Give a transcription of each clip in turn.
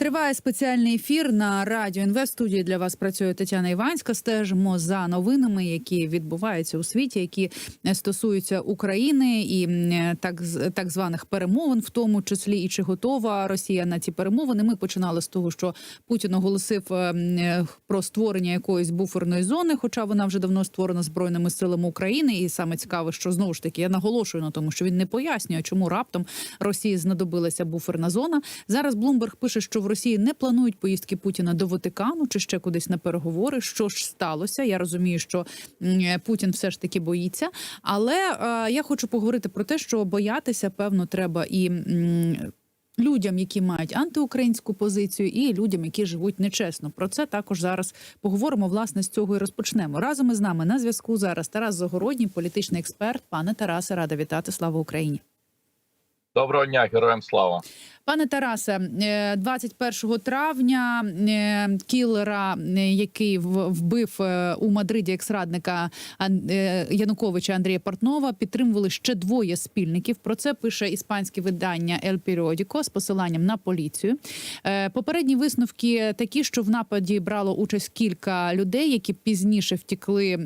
Триває спеціальний ефір на радіо Інвест. Студії для вас працює Тетяна Іванська. Стежимо за новинами, які відбуваються у світі, які е, стосуються України і е, так так званих перемовин, в тому числі і чи готова Росія на ці перемовини. Ми починали з того, що Путін оголосив е, про створення якоїсь буферної зони, хоча вона вже давно створена збройними силами України. І саме цікаве, що знову ж таки я наголошую на тому, що він не пояснює, чому раптом Росії знадобилася буферна зона. Зараз Блумберг пише, що в Росії не планують поїздки Путіна до Ватикану чи ще кудись на переговори. Що ж сталося? Я розумію, що Путін все ж таки боїться. Але е, я хочу поговорити про те, що боятися певно треба і. Людям, які мають антиукраїнську позицію, і людям, які живуть нечесно, про це також зараз поговоримо. Власне з цього і розпочнемо. Разом із нами на зв'язку зараз Тарас Загородній, політичний експерт. Пане Тарасе, рада вітати. Слава Україні. Доброго дня, героям слава. Пане Тарасе, е, 21 травня е, кілера, е, який вбив е, у Мадриді екс-радника е, Януковича Андрія Портнова, підтримували ще двоє спільників. Про це пише іспанське видання El Periódico з посиланням на поліцію. Е, Попередні висновки такі, що в нападі брало участь кілька людей, які пізніше втікли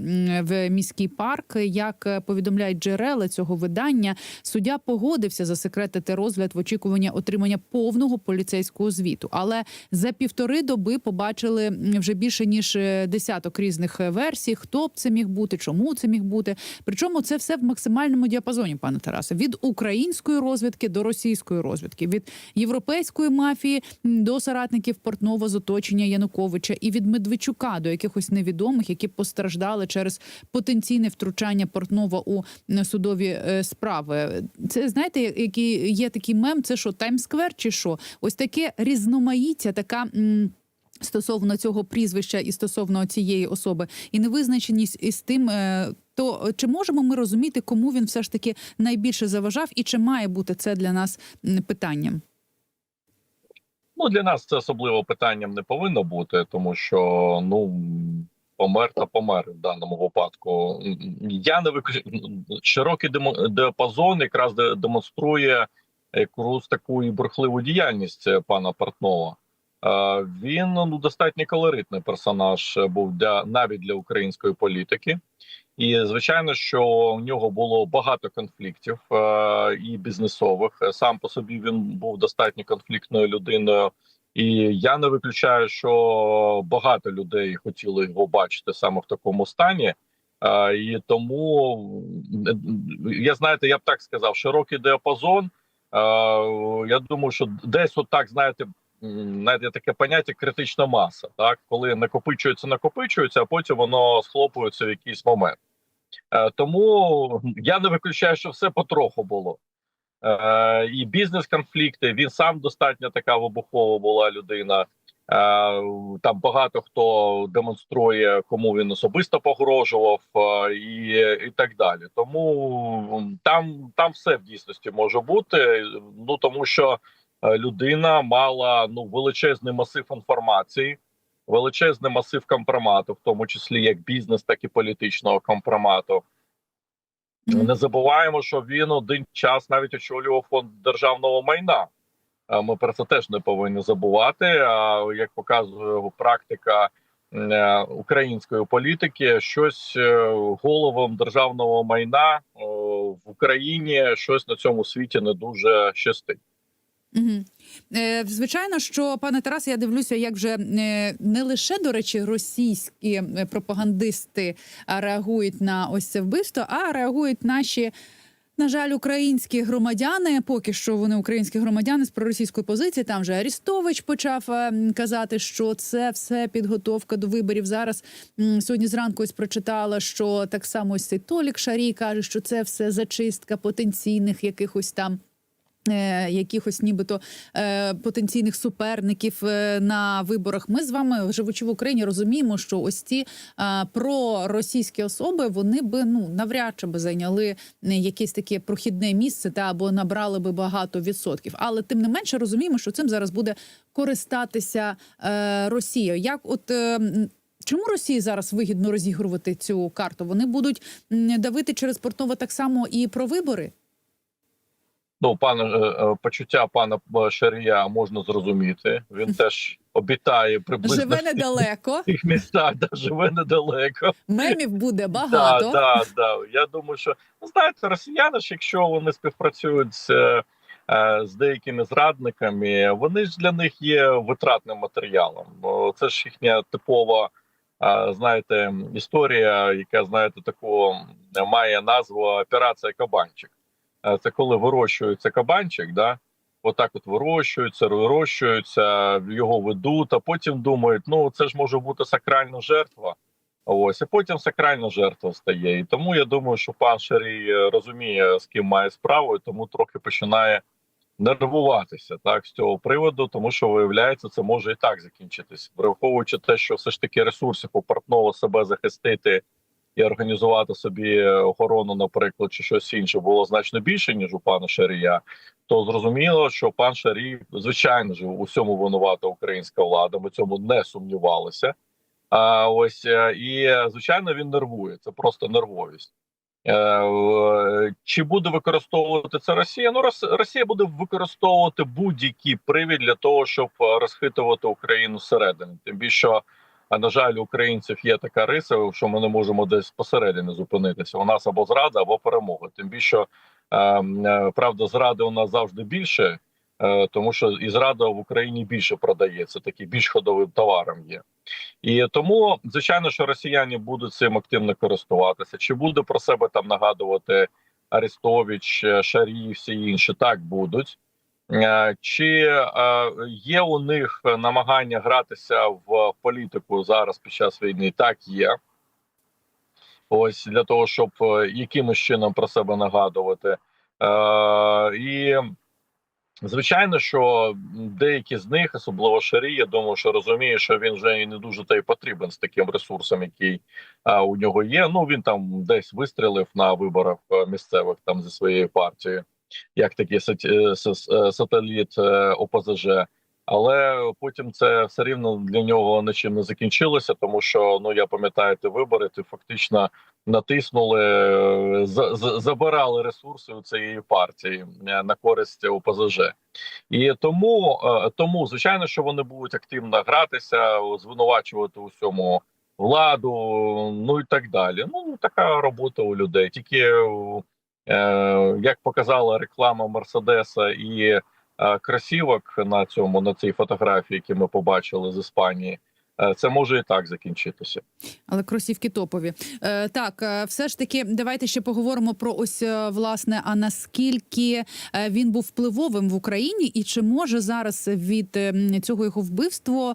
в міський парк. Як е, повідомляють джерела цього видання, суддя погодився засекретити розгляд в очікуванні отримання повного поліцейського звіту. Але за півтори доби побачили вже більше ніж е, десяток різних е, версій. Хто б це міг бути, чому це міг бути. Причому це все в максимальному діапазоні, пане Тарасе, від української розвідки до російської розвідки, від європейської мафії до соратників Портнова з оточення Януковича і від Медведчука до якихось невідомих, які постраждали через потенційне втручання Портнова у судові е, справи. Це знаєте, який є такий мем, це що Таймсквер чи що? Ось таке різноманіття, така. Стосовно цього прізвища і стосовно цієї особи, і невизначеність із тим, е, то чи можемо ми розуміти, кому він все ж таки найбільше заважав, і чи має бути це для нас питанням? Ну для нас це особливо питанням не повинно бути, тому що ну помер та помер в даному випадку. Я не виключаю широкий діапазон якраз демонструє якусь таку і бурхливу діяльність е, пана Портнова. Е, Він ну достатньо колоритний персонаж е, був для навіть для української політики. І звичайно, що у нього було багато конфліктів е, і бізнесових. Е, Сам по собі він був достатньо конфліктною людиною, і я не виключаю, що багато людей хотіли його бачити саме в такому стані. Е, і тому е, я знаєте, я б так сказав, широкий діапазон. Е, я думаю, що десь отак, знаєте, Навіть таке поняття критична маса, так коли накопичується, накопичується, а потім воно схлопується в якийсь момент. Е, Тому я не виключаю, що все потроху було. Е, І бізнес-конфлікти. Він сам достатньо така вибухова була людина. Е, Там багато хто демонструє, кому він особисто погрожував, е, і, і так далі. Тому там, там все в дійсності може бути. Ну тому що е, людина мала ну величезний масив інформації величезний масив компромату, в тому числі як бізнес, так і політичного компромату. Не забуваємо, що він один час навіть очолював фонд державного майна. Е, Ми про це теж не повинні забувати. А як показує практика е, української політики, щось е, головам державного майна в Україні щось на цьому світі не дуже щастить. Звичайно, що пане Тарасе, я дивлюся, як вже не лише до речі, російські пропагандисти реагують на ось це вбивство, а реагують наші. На жаль, українські громадяни, поки що вони українські громадяни з проросійської позиції. Там же Арістович почав е, казати, що це все підготовка до виборів. Зараз сьогодні зранку ось прочитала, що так само ось цей Толік Шарій каже, що це все зачистка потенційних якихось там. Е, Якихось нібито е, потенційних суперників е, на виборах. Ми з вами, живучи в Україні, розуміємо, що ось ці проросійські особи вони би ну навряд чи би зайняли якесь таке прохідне місце та або набрали би багато відсотків. Але тим не менше розуміємо, що цим зараз буде користатися Росія. Як от Чому Росії зараз вигідно розігрувати цю карту? Вони будуть давити через Портнова так само і про вибори. Ну, пан е, е, почуття пана е, Шарія можна зрозуміти. Він теж обітає приблизно Живе недалеко, в тих містах, да, живе недалеко. мемів буде Да, багато. да, да. Я думаю, що ну, знаєте, росіяни ж, якщо вони співпрацюють з, з деякими зрадниками, вони ж для них є витратним матеріалом. Бо Це ж їхня типова, знаєте, історія, яка знаєте, таку е, має назву операція Кабанчик. Е, Це коли вирощується кабанчик, да. Отак от вирощуються, вирощуються, його ведуть, а потім думають, ну це ж може бути сакральна жертва. Ось і потім сакральна жертва стає. І тому я думаю, що пан Шарій е, розуміє, з ким має справу, і тому трохи починає нервуватися так з цього приводу, тому що виявляється, це може і так закінчитись, враховуючи те, що все ж таки ресурсів у себе захистити і організувати собі охорону, наприклад, чи щось інше було значно більше ніж у пана Шарія. То зрозуміло, що пан Шарій, звичайно ж, у всьому винувата українська влада. Ми цьому не сумнівалися. А ось е, і звичайно він нервує. Це просто нервовість. Е, Чи буде використовувати це Росія? Ну Рос- Росія буде використовувати будь-який привід для того, щоб е, розхитувати Україну зсередини. Тим більше, а, на жаль, українців є така риса, що ми не можемо десь посередині зупинитися. У нас або зрада, або перемога. Тим більше е, е, правда, зради у нас завжди більше, е, тому що і зрада в Україні більше продається, такий більш ходовим товаром є. І тому, звичайно, що росіяни будуть цим активно користуватися. Чи буде про себе там нагадувати Арестович, Шарій, всі інші? Так будуть. Е, Чи е, є у них намагання гратися в політику зараз під час війни? Так є. Ось для того, щоб е, якимось чином про себе нагадувати. І Звичайно, що деякі з них, особливо Шарі, я думаю, що розуміє, що він вже і не дуже та й потрібен з таким ресурсом, який у нього є. Ну він там десь вистрілив на виборах місцевих там зі своєю партією, як такий е, е, сателіт е, ОПЗЖ. Але потім це все рівно для нього нічим не закінчилося, тому що ну я пам'ятаю ті вибори, ти фактично натиснули, за- за- забирали ресурси у цієї партії на користь ОПЗЖ. І тому, тому звичайно, що вони будуть активно гратися, звинувачувати у всьому владу, ну і так далі. Ну така робота у людей. Тільки як показала реклама Мерседеса і е, кросівок на цьому на цій фотографії, які ми побачили з Іспанії. Е, Це може і так закінчитися. Але кросівки топові. Е, так, е, все ж таки, давайте ще поговоримо про ось власне. А наскільки він був впливовим в Україні, і чи може зараз від цього його вбивства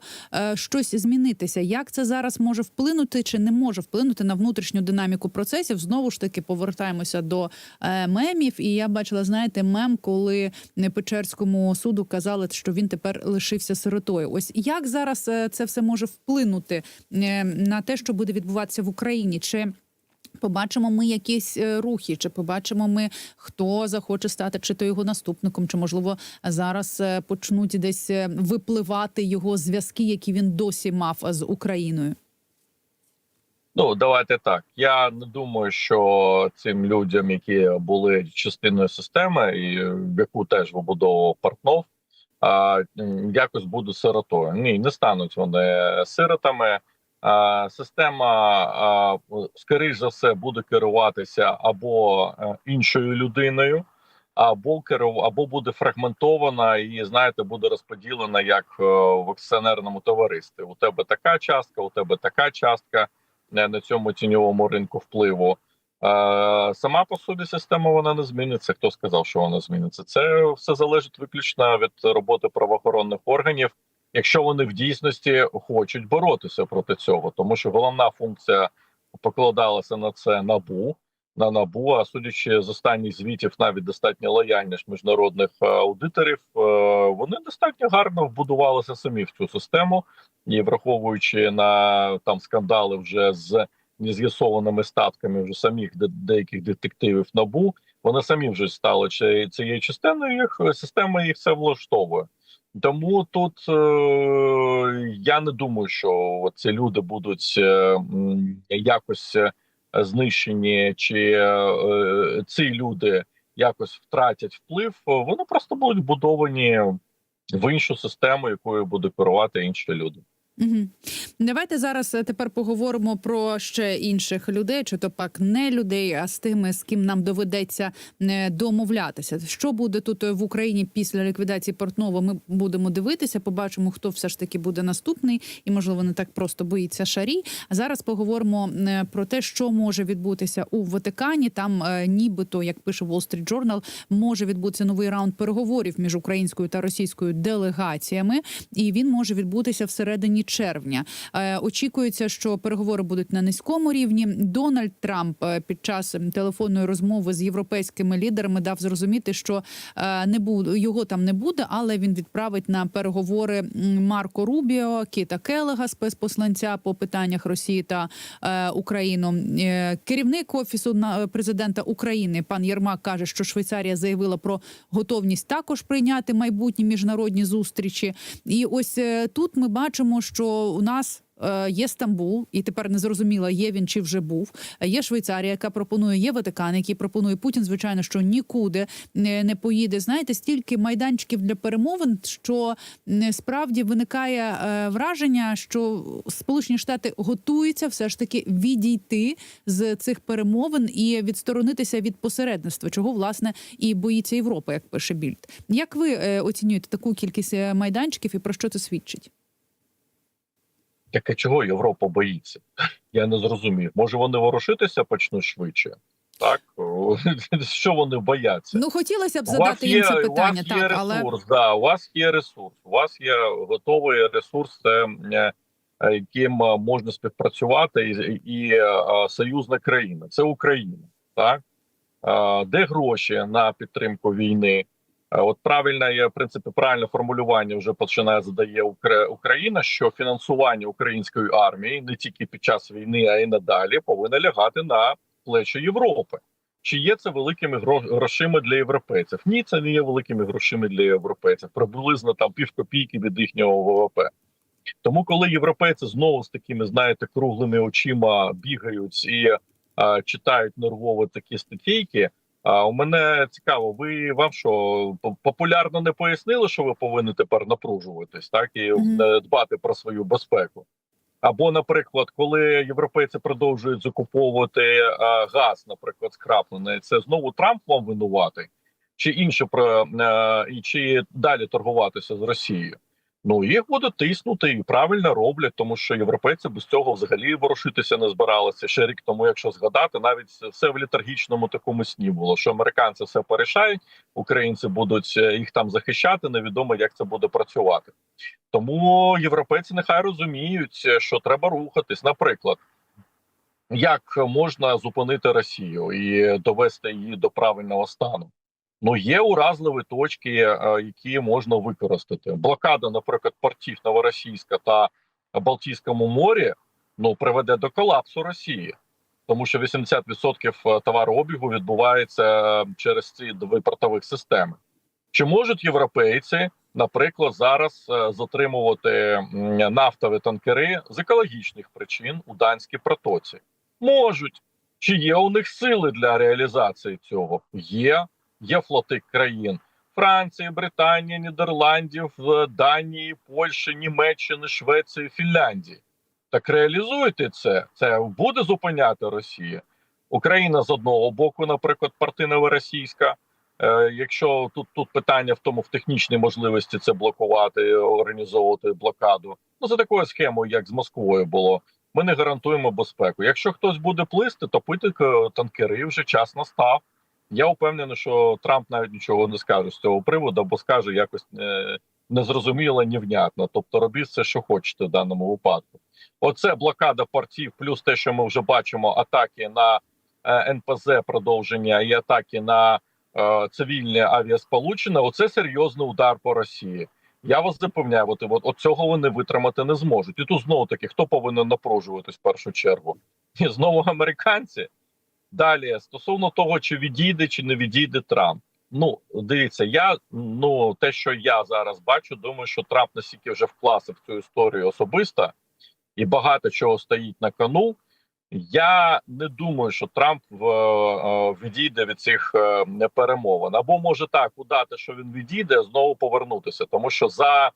щось змінитися? Як це зараз може вплинути, чи не може вплинути на внутрішню динаміку процесів? Знову ж таки, повертаємося до мемів. І я бачила, знаєте, мем, коли Печерському суду казали, що він тепер лишився сиротою. Ось як зараз це все може вплинути е, на те, що буде відбуватися в Україні? Чи побачимо ми якісь е, рухи, чи побачимо ми, хто захоче стати чи то його наступником, чи можливо зараз е, почнуть десь випливати його зв'язки, які він досі мав з Україною? Ну давайте так. Я не думаю, що цим людям, які були частиною системи, і в яку теж вибудовував Портнов, а, якось будуть сиротою. Ні, не стануть вони сиротами. А, система, а, скоріш за все, буде керуватися або е, іншою людиною, або керу, або буде фрагментована і знаєте, буде розподілена як е, в акціонерному товаристві. У тебе така частка, у тебе така частка е, на цьому тіньовому ринку впливу. Сама по собі система вона не зміниться. Хто сказав, що вона зміниться? Це все залежить виключно від роботи правоохоронних органів, якщо вони в дійсності хочуть боротися проти цього, тому що головна функція покладалася на це набу. На набу, а судячи з останніх звітів, навіть достатньо лояльних міжнародних е, аудиторів, е, вони достатньо гарно вбудувалися самі в цю систему, і враховуючи на там скандали вже з нез'ясованими статками вже самих деяких детективів набу, вони самі вже стали цією частиною їх система їх це влаштовує. Тому тут е, я не думаю, що ці люди будуть е, якось е, знищені, чи е, ці люди якось втратять вплив, вони просто будуть вбудовані в іншу систему, якою будуть керувати інші люди. Угу. Давайте зараз е, тепер поговоримо про ще інших людей, чи то пак не людей, а з тими, з ким нам доведеться е, домовлятися. Що буде тут е, в Україні після ліквідації Портнова? Ми будемо дивитися, побачимо, хто все ж таки буде наступний, і можливо не так просто боїться шарі. А зараз поговоримо про те, що може відбутися у Ватикані. Там, нібито, як пише Wall Street Journal, може відбутися новий раунд переговорів між українською та російською делегаціями, і він може відбутися всередині червня. Е, очікується, що переговори будуть на низькому рівні. Дональд Трамп е, під час телефонної розмови з європейськими лідерами дав зрозуміти, що е, не буде його там не буде, але він відправить на переговори Марко Рубіо, Кіта Келега, спецпосланця по питаннях Росії та Україну. Е, керівник офісу президента України пан Єрмак каже, що Швейцарія заявила про готовність також прийняти майбутні міжнародні зустрічі. І ось тут ми бачимо, що у нас. е, Є Стамбул, і тепер не зрозуміло, є він чи вже був. Є Швейцарія, яка пропонує, є Ватикан, який пропонує Путін. Звичайно, що нікуди не, поїде. Знаєте, стільки майданчиків для перемовин, що справді виникає е, враження, що Сполучені Штати готуються все ж таки відійти з цих перемовин і відсторонитися від посередництва, чого власне і боїться Європа, як пише Більд. Як ви е, оцінюєте таку кількість майданчиків і про що це свідчить? Так а чого Європа боїться? Я не зрозумів. Може вони ворушитися почнуть швидше? Так що вони бояться? Ну хотілося б задати їм це питання, у вас так є але да, у вас є ресурс. У вас є готовий ресурс, е, е, яким е, можна співпрацювати, і, і союзна країна. Це Україна. Так де гроші на підтримку війни? Е, От правильне є в принципі правильне формулювання вже починає задає Укра- Україна, що фінансування української армії не тільки під час війни, а й надалі повинно лягати на плечі Європи. Чи є це великими гро- грошима для європейців? Ні, це не є великими грошима для європейців. Приблизно там пів копійки від їхнього ВВП. Тому, коли європейці знову з такими, знаєте, круглими очима бігають і а, читають нервово такі статейки. А у мене цікаво, ви вам що популярно не пояснили, що ви повинні тепер напружуватись, так і Мгм. е, дбати про свою безпеку. Або, наприклад, коли європейці продовжують закуповувати а, газ, наприклад, скраплений, це знову Трамп вам винуватий, чи інше про е, і чи далі торгуватися з Росією? Ну їх буде тиснути і правильно роблять, тому що європейці без цього взагалі ворушитися не збиралися ще рік тому. Якщо згадати, навіть все в літаргічному такому сні було, що американці все порішають, українці будуть е, їх там захищати. Невідомо як це буде працювати. Тому європейці нехай розуміють, е, що треба рухатись. Наприклад, як можна зупинити Росію і довести її до правильного стану? Ну є уразливі точки, е, які можна використати. Блокада, наприклад, портів Новоросійська та Балтійському морі ну приведе до колапсу Росії, тому що 80% товарообігу відбувається е, через ці дві портових системи. Чи можуть європейці, наприклад, зараз е, затримувати нафтові танкери з екологічних причин у данській протоці? Можуть. Чи є у них сили для реалізації цього? Є. Є флоти країн Франції, Британії, Нідерландів, е, Данії, Польщі, Німеччини, Швеції, Фінляндії. Так реалізуйте це. Це буде зупиняти Росія. Україна з одного боку, наприклад, партинова російська. Е, якщо тут тут питання в тому в технічній можливості це блокувати, організовувати блокаду. Ну за такою схемою, як з Москвою було. Ми не гарантуємо безпеку. Якщо хтось буде плисти, то пити е, танкери вже час настав. Я впевнений, що Трамп навіть нічого не скаже з цього приводу, бо скаже якось е, незрозуміло, невнятно. Тобто робіть все, що хочете в даному випадку. Оце блокада портів, плюс те, що ми вже бачимо, атаки на е, НПЗ продовження і атаки на е, цивільне авіасполучення. Оце серйозний удар по Росії. Я вас запевняю, от, от, цього вони витримати не зможуть. І тут знову таки хто повинен напружуватись в першу чергу? І знову американці. Далі стосовно того, чи відійде, чи не відійде Трамп. Ну дивіться, я ну те, що я зараз бачу, думаю, що Трамп настільки вже вклався в цю історію особисто, і багато чого стоїть на кону. Я не думаю, що Трамп е, е, відійде від цих е, перемовин. Або може так удати, що він відійде, знову повернутися, тому що за,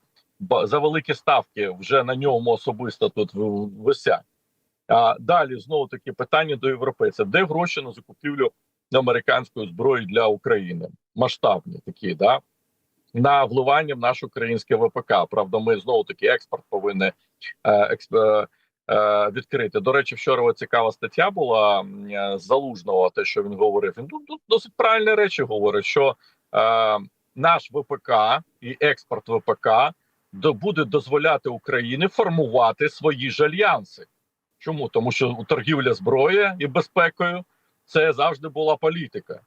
за великі ставки вже на ньому особисто тут в- висять. А далі знову таки питання до європейців: де гроші на закупівлю американської зброї для України? Масштабні такі, да на вливання в наш українське ВПК. Правда, ми знову таки експорт повинні е, експ, е, е, відкрити. До речі, вчора цікава стаття була залужного, те, що він говорив. Він тут, досить правильні речі говорить, що наш ВПК і експорт ВПК буде дозволяти Україні формувати свої ж альянси. Чому? Тому що торгівля зброєю і безпекою це завжди була політика.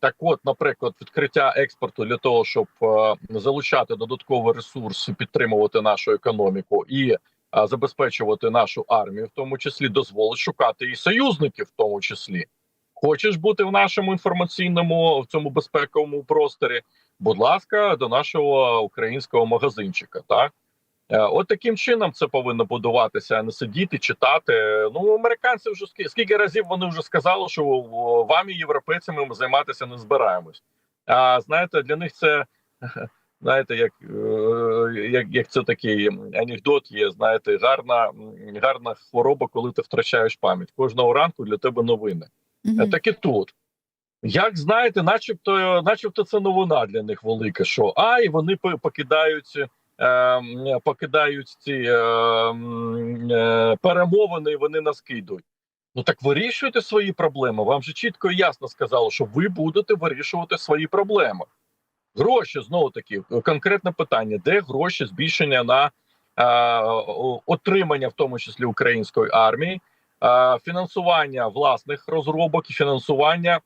Так, от, наприклад, відкриття експорту для того, щоб е, залучати додатковий ресурс підтримувати нашу економіку і е, забезпечувати нашу армію, в тому числі дозволить шукати і союзників, в тому числі. Хочеш бути в нашому інформаційному в цьому безпековому просторі? Будь ласка, до нашого українського магазинчика. Так от таким чином це повинно будуватися, а не сидіти, читати. Ну американці вже скільки, скільки разів вони вже сказали, що о, вами, європейцями, ми займатися не збираємось. А знаєте, для них це знаєте, як, е, як, як це такий анекдот є. Знаєте, гарна, гарна хвороба, коли ти втрачаєш пам'ять. Кожного ранку для тебе новини. Е, Мгм. Так і тут. Як знаєте, начебто, начебто це новина для них велика, що а, і вони по- покидають, е, покидають ці е, м, е, перемовини, і вони нас кидуть. Ну так вирішуйте свої проблеми. Вам же чітко і ясно сказали, що ви будете вирішувати свої проблеми. Гроші знову таки конкретне питання: де гроші збільшення на е, отримання, в тому числі української армії, е, фінансування власних розробок і фінансування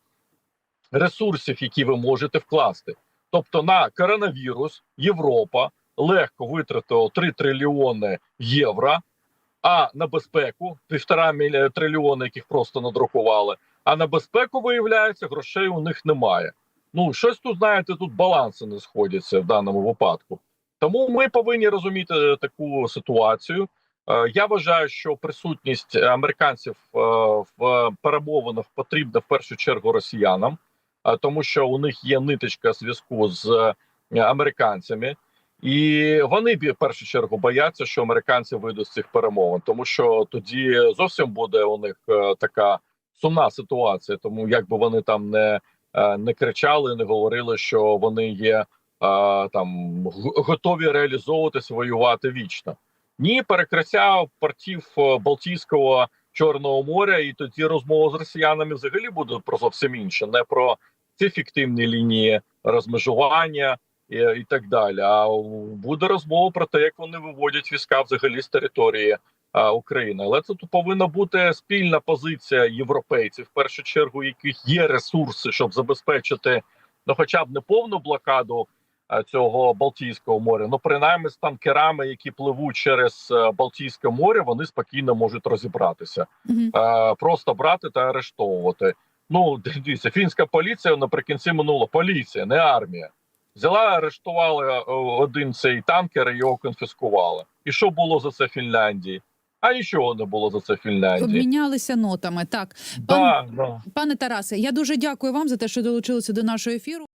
ресурсів, які ви можете вкласти. Тобто на коронавірус Європа легко витратила 3 трильйони євро, а на безпеку півтора трильйони, яких просто надрукували. А на безпеку, виявляється, грошей у них немає. Ну, щось тут, знаєте, тут баланси не сходяться в даному випадку. Тому ми повинні розуміти е, таку ситуацію. Е, Я вважаю, що присутність американців е, в перемовинах потрібна в першу чергу росіянам, тому що у них є ниточка зв'язку з американцями, і вони в першу чергу бояться, що американці вийдуть з цих перемовин, тому що тоді зовсім буде у них е, така сумна ситуація. Тому як би вони там не, е, не кричали, не говорили, що вони є е, там готові реалізовуватись, воювати вічно. Ні, перекриття портів Балтійського Чорного моря, і тоді розмова з росіянами взагалі буде про зовсім інше, не про ці фіктивні лінії розмежування і, і так далі. А буде розмова про те, як вони виводять війська взагалі з території а, України. Але це тут повинна бути спільна позиція європейців, в першу чергу, у яких є ресурси, щоб забезпечити ну, хоча б не повну блокаду а, цього Балтійського моря. Ну, принаймні з танкерами, які пливуть через е, Балтійське море, вони спокійно можуть розібратися Мгм. е, просто брати та арештовувати. Ну, дивіться, фінська поліція наприкінці минула поліція, не армія. Взяла, арештувала е, один цей танкер і його конфіскували. І що було за це Фінляндії? А нічого не було за це Фінляндії. Обмінялися нотами. Так, Да, да. пане Тарасе, я дуже дякую вам за те, що долучилися до нашого ефіру.